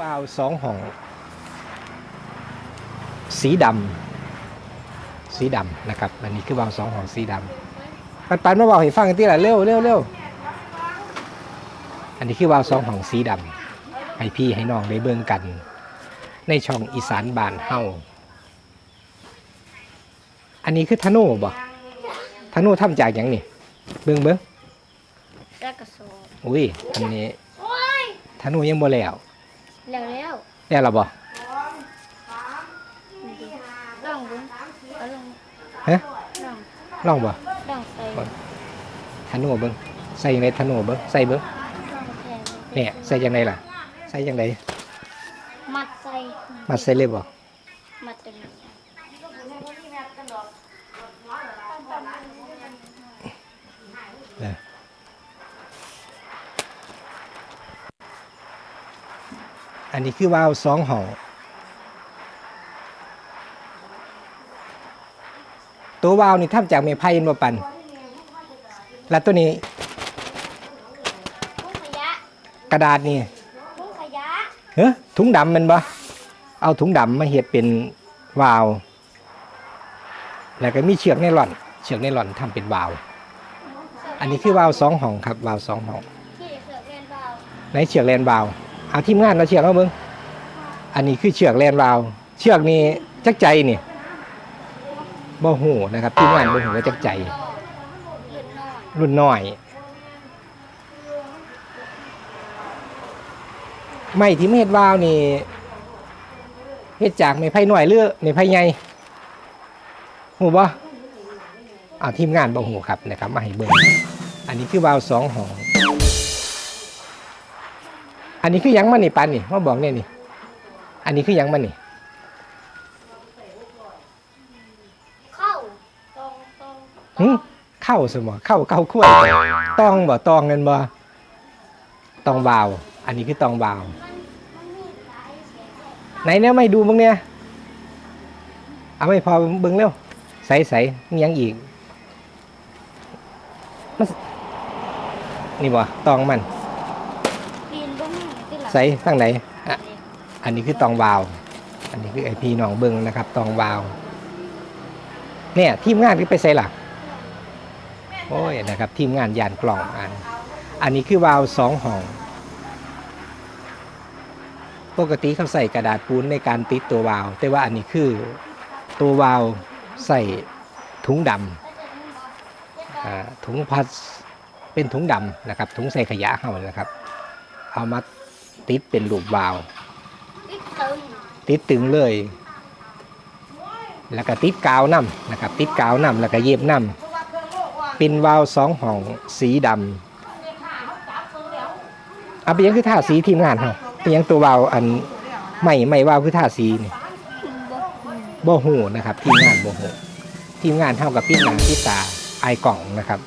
วาล์วสองห้อง สีดำสีดำนะครับ อันนี้คือวาล์วสองห้องสีดำปันปันมาบอกให้ฟังกันที่ละเร็วเร็วเร็วอันนี้คือวาล์วสองห้องสีดำให้พี่ให้น้องได้เบิ่งกัน ในช่องอีสานบานเฮาอันนี้คือธนูบ่ธนูทำจากอย่างนี่เบิ่งเบิ่งแล้วก็สอบอุ้ยอันนี้ธนูยังบ่แล้ว แล้วแล้วแล้วล่ะบ่ลองดูเอาลองฮะลองลองบ่ลองใส่ลองธนูเบิ้งใส่ยังไงธนูเบิ้งใส่เบิ้งแทนเนี่ยใส่ยังไงล่ะ ใส่ยังไงมัดใส่มาใส่เลยบ่มัดตรงนี้เนี่ย อันนี้คือวาล์วสองห้องตัววาล์วนี่ทำจากไม้ไผ่เห็นบ่ปันแล้วตัวนี้ถุงขยะกระดาษนี่ถุงขยะเฮ้ยถุงดำแมันบ่เอาถุงดำมาเฮ็ดเป็นวาล์วแล้วก็มีเชือกไนล่อน เชือกไนล่อนทำเป็นวาล์วอันนี้คือวาล์วสองห้องครับวาล์วสองห้องที่เสือกเรียนเบาในเชือกแลนวาล์ว เอาทีมงานเราเชือกเอาเบิ่งอันนี้คือเชือกแลนวาว เชือกนี่จักใจนี่บ่ฮู้นะครับทีมงานบ่ฮู้ว่าจักใจรุน้อยรุ่นน้อยไม่ที่เฮ็ดวาวนี่เฮ็ดจากไม้ไผ่น้อยหรือไม้ไผ่ใหญ่ฮู้บ่เอาทีมงานบ่ฮู้ครับนะครับมาให้เบิ่งอันนี้คือวาวสองหอง อันนี้คือหยังมันนี่ปานนี่มาบอกเนี่ยนี่ อันนี้คือหยังมันนี่เข้าตรงตรงหึเข้าสมอเข้าเข้าขั้วยตองบ่ตองเงินบ่ตองวาล์วอันนี้คือตองวาล์วไหนเนี่ยไม่ดูมึงเนี่ยเอาไม่พอเบึงเร็วใส่ใส่มีหยังอีกมันนี่บ่ตองมัน ปีนบ้างที่หลัง ใส่ข้างไหนอะอันนี้คือตองวาว อันนี้คือไอพีหนองเบิงนะครับตองวาว เนี่ยทีมงานก็ไปใส่หลักโอ้ยนะครับทีมงานยานกล่องอัน อันนี้คือวาล์วสองห้อง ปกติเขาใส่กระดาษปูนในการติดตัววาล์วแต่ว่าอันนี้คือตัววาล์วใส่ถุงดำอ่าถุงพลาสเป็นถุงดำนะครับถุงใส่ขยะเข้ามานะครับ เอามา ติดเป็นรูปวาล์วติ๊กตึงติดตึงเลย แล้วก็ติดกาวน้ำนะครับติดกาวน้ำแล้วก็เย็บน้ำเป็นวาล์วสองห้องสีดำเอาไปยังคือท่าสีทีมงานเขาไปยังตัววาล์วอันไม่ไม่วาล์วคือท่าสีนี่บ่บ่หูนะครับทีมงานบ่หูทีมงานเท่ากับพี่หนาพี่ตาไอายกล่องนะครับ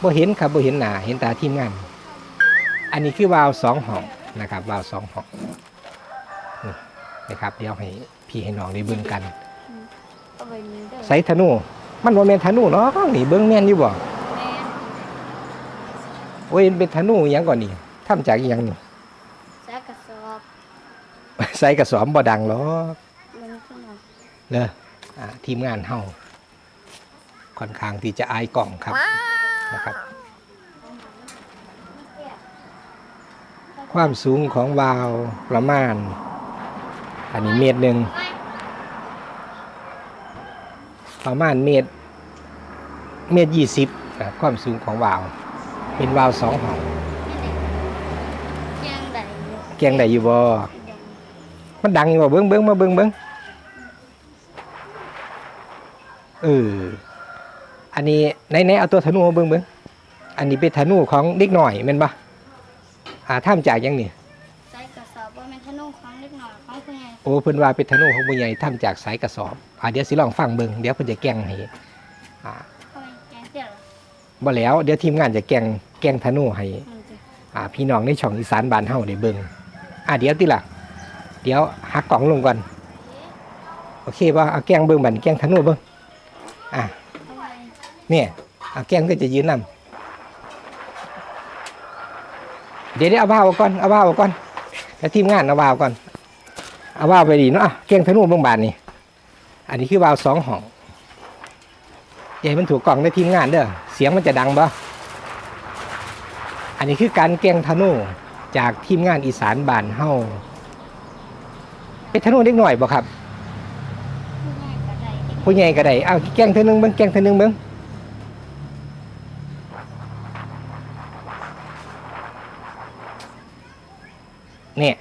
เด้อบ่เห็นครับบ่เห็นหนาเห็นตาทีมงาน อันนี้คือวาล์วสองห้อง นะครับวาล์วสองห้องนี่นะครับเดี๋ยวให้พี่ให้น้องได้เบิ่งกันเอาไปนี้เด้อใส่ธนู มันบ่แม่นธนูเนาะนี่เบิ่งแม่นอยู่บ่แม่นโอ้ยมันเป็นธนูอิหยังก่อนนี่ทำจากอิหยังนี่ใส่กระสอบใส่กระสอบบ่ดังหรอกมันขึ้นมาเด้ออ่าทีมงานเฮาค่อนข้างที่จะอายกล่องครับนะครับ ความสูงของวาล์วประมาณ อันนี้เมตรหนึ่งประมาณเมตร เมตรยี่สิบความสูงของวาล์วเป็นวาล์วสองห้องเกียงใดเกียงได้อยู่บ่มันดังอยู่บ่เบิ้งเบิ้งมาเบิ้งเบิ้งเอออันนี้ในในเอาตัวธนูมาเบิ้งเบิ้งอันนี้เป็นธนูของเด็กหน่อยแม่นปะ อ่าท่ามจากหยังนี่ใส่กระสอบว่าแม่นธนูของเล็กหน่อยของผู้ใหญ่โอ้เพิ่นว่าเป็นธนูของผู้ใหญ่ทำจากสายกระสอบอ่าเดี๋ยวสิลองฟังเบิ่งเดี๋ยวเพิ่นจะแกล้งให้อ่าเขาไปแกงเสียหรอบ่แล้ว เดี๋ยวทีมงานจะแกล้งแกล้งธนูให้อืมจ้ะอ่าพี่น้องในช่องอีสานบ้านเฮาได้เบิ่งอ่าเดี๋ยวติล่ะ เดี๋ยวหักกล่องลงก่อนโอเคป่ะเอาแกล้งเบิ่งบัดนแกล้งธนูเบิ่งอ่าเอาไว้เนี่ยเอาแกงก็จะยืนนำ เดี๋ยวเดี๋ยวเอาว่าวก่อนเอาว่าวก่อนแล้วทีมงานเอาว่าวก่อนเอาว่าวไปดีเนาะอะแกงธนูเบางบานนี่อันนี้คือว่าวสองห้องอย่าให้มันถูกกล่องในทีมงานเด้อเสียงมันจะดังบ่อันนี้คือการแกงธนูจากทีมงานอีสานบ้านเฮาเป็นธนูเล็กหน่อยบ่ครับผู้ใหญ่ก็ได้เด็กผู้ใหญ่ก็ได้เอาแกงเท่านึงเบิ่งแกงเท่านึงเบิ่ง เนี่ย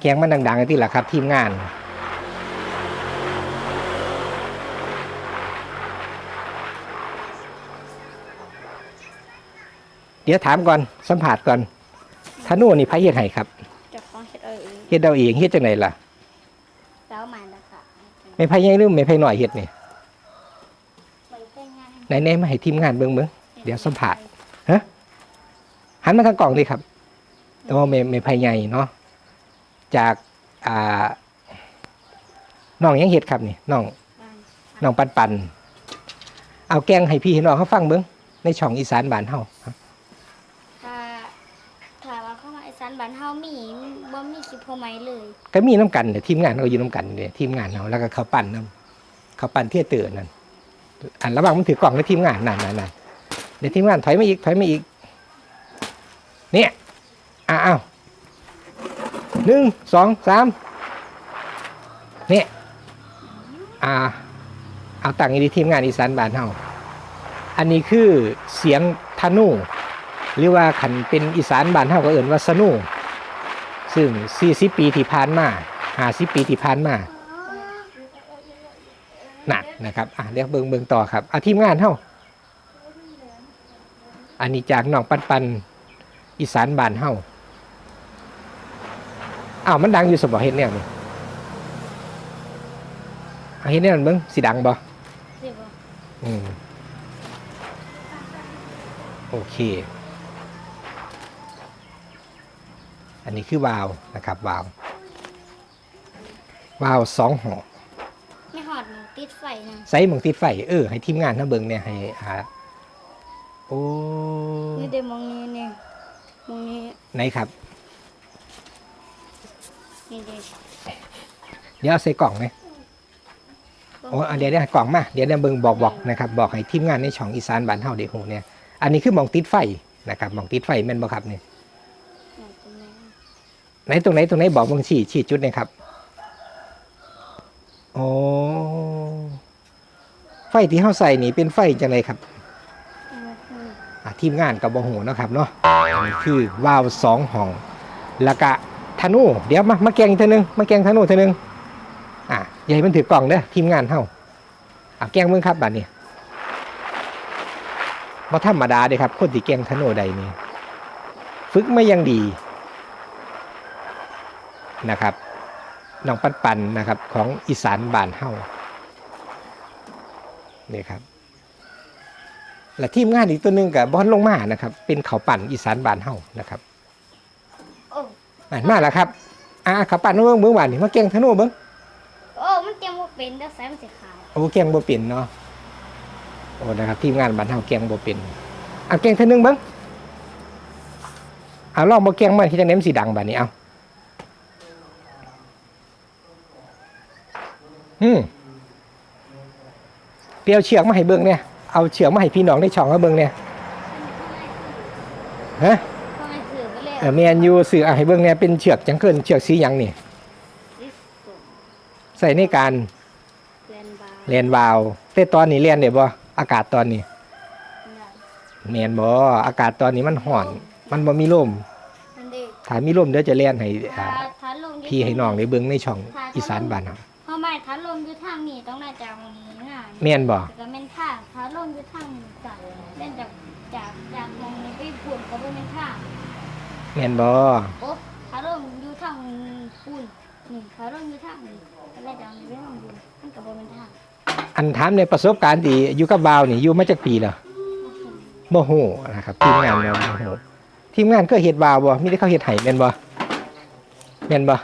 แกงมันดังๆกันที่ล่ะครับ ทีมงาน เดี๋ยวถามก่อนสัมผัสก่อนธนูนี่ไผเฮ็ดให้ครับเจะฟ้าของเฮ็ดเอาเองเฮ็ดเอาเองเฮ็ดจังไดล่ะสาวมันนะคะไม่ไผใหญ่หรือไม่ไผน้อยเฮ็ดนี่ไปแค่งานไหนๆมาให้ทีมงานเบิ่งเบิ่งเดี๋ยวสัมผัสหันมาทางกล่องดิครับ โอ้ไม่ไม่ไผใหญ่เนาะจากอ่าน้องยังเฮ็ดครับนี่น้องบ้านน้องปันปันเอาแกงให้พี่ให้น้องเขาฟังเบิ่งในช่องอีสานบ้านเฮาครับถ้าถ้าว่าเข้ามาไอ้สันบ้านเฮามีบ่มีคิดพอไหมเลย ก็มีน้ำกันเนี่ยทีมงานเราอยู่น้ำกันเนี่ยทีมงานเราแล้วก็เขาปั่นน้ำเขาปั่นเที่ยเตือนั่นอันระหว่างมันถือกล่องในทีมงานนั่นนั่นนั่นเดี๋ยวทีมงานถอยมาอีกถอยมาอีก เนี่ย อ้าวหนึ่งสองสามเนี่ยอ่าเอาตั้งอีกทีมงานอีสานบ้านเฮาอันนี้คือเสียงธนู หรือว่าขันเป็นอีสานบ้านเฮาก็เอิ่นว่าสนู ซึ่ง40ปีที่ผ่านมา50ปีที่ผ่านมาหนักนะครับอะเดี๋ยวเบิงเบิงต่อครับอาทีมงานเท่าอันนี้จากน้องปันปันอีสานบ้านเฮา อ้าวมันดังอยู่สมบ่เห็นเนี่ยนี่อะเห็นเนี่ยมันเบิงสิดังบ่สิบ่อืมโอเค อันนี้คือวาล์วนะครับวาล์ววาล์วสองหอไม่หอดหนูติดไฟนะไซส์หมองติดไฟเออให้ทีมงานนะเบิงเนี่ยให้หาโอ้นี่เดมองนี้นี่มองนี้ไหนครับ นี่เด้เดี๋ยวเอาใส่กล่องไหมโอ้อะเดี๋ยวเดี๋ยวกล่องมาเดี๋ยวเดี๋ยวเบิงบอกบอกนะครับ บอกให้ทีมงานในช่องอีสานบ้านเฮาเด็กหูเนี่ย อันนี้คือหมองติดไฟนะครับหมองติดไฟแม่นบ่ครับเนี่ยไหนตรงไหนไหนตรงไหนตรงไหนบอกเบางชี้ชี้จุดหนะครับโอ้ไฟที่เฮาใส่นี่เป็นไฟจังไดครับอืมอืมอะทีมงานกับบ่หูเนาะครับเนาะอันนี้คือวาล์วสองห้องแล้วก็ ธนูเดี๋ยวมามาแกงอีกเทีนึงมาแกงธนูเทีนึงอะอย่าให้มันถือกล่องเด้อทีมงานเฮาอะแกงเบิ่งครับบัดนี้บ่ธรรมดาเด้ครับ คนที่แกงธนูใดนี่ฝึกมาย่างดีนะครับน้องปันปันนะครับ ของอีสานบ้านเฮานี่ครับและทีมงานอีกตัวหนึ่งกับบอลลงมานะครับ เป็นเขาปั่นอีสานบ้านเฮานะครับ อะมาแล้วครับอ่าเขาวปั่นเบิ้งเบิ้งหวานนี่มาแกงธนูเบิ้งโอ้มันเตรียมบ่เป็นเด้อใส่มันสิขาวโอ้แกงบ่เป็นเนาะโอ้นะครับทีมงานบ้านเฮาแกงบ่เป็นอะแกงเท่านึงเบิ้งเอาลองบ่แกงมาที่จังได๋มันสิดังบัดนี้เอาอืมเปียวเชือกมาให้เบิ่งเนี่ยเอาเชือกมาให้พี่น้องได้ช่องมาเบิ่งเนี่ยฮะพ่อแม่ถือไป เลยเออแมนยูสื่ออะให้เบิ่งเนี่ยเป็นเชือกจังเกินเชือกสีหยังนี่สิส่งใส่ในการเรียนบาร์เรียนวาล์วแต่ตอนนี้เรียนได้บ่อากาศตอนนี้นั่นแมนบ่อากาศตอนนี้มันห่อน มันบ่มีลมนั่นเด้ถ้ามีลมเดี๋ยวจะเรียนให้อ่าถ้าถ้าลงยู่พี่ให้น้องได้เบิ่งในช่องอีสานบ้านเฮาเพราะไม่ถ้าลงอยู่ทางนี้ต้องน่าจะตรงนี้นะแม่นบ่แต่ก็แม่นทางถ้าลงอยู่ทางนี้จ้ะเล่นจากจากจากมองนี้ไปปุ่นก็บ่แม่นทาง แม่นบ่โอ้ถ้าลงอยู่ทางปุ่นนี่ถ้าลงอยู่ทางนี้ก็เล่นจากนี้ไปทางปุ่นมันก็บ่แม่นทางอันถามในประสบการณ์ที่อยู่กับวาล์วนี่อยู่มาจากปีแล้วบ่ฮู้นะครับทีมงานเราบ่ฮู้ทีมงานก็เฮ็ดวาล์วบ่มีแต่เขาเฮ็ดให้แม่นบ่แม่นบ่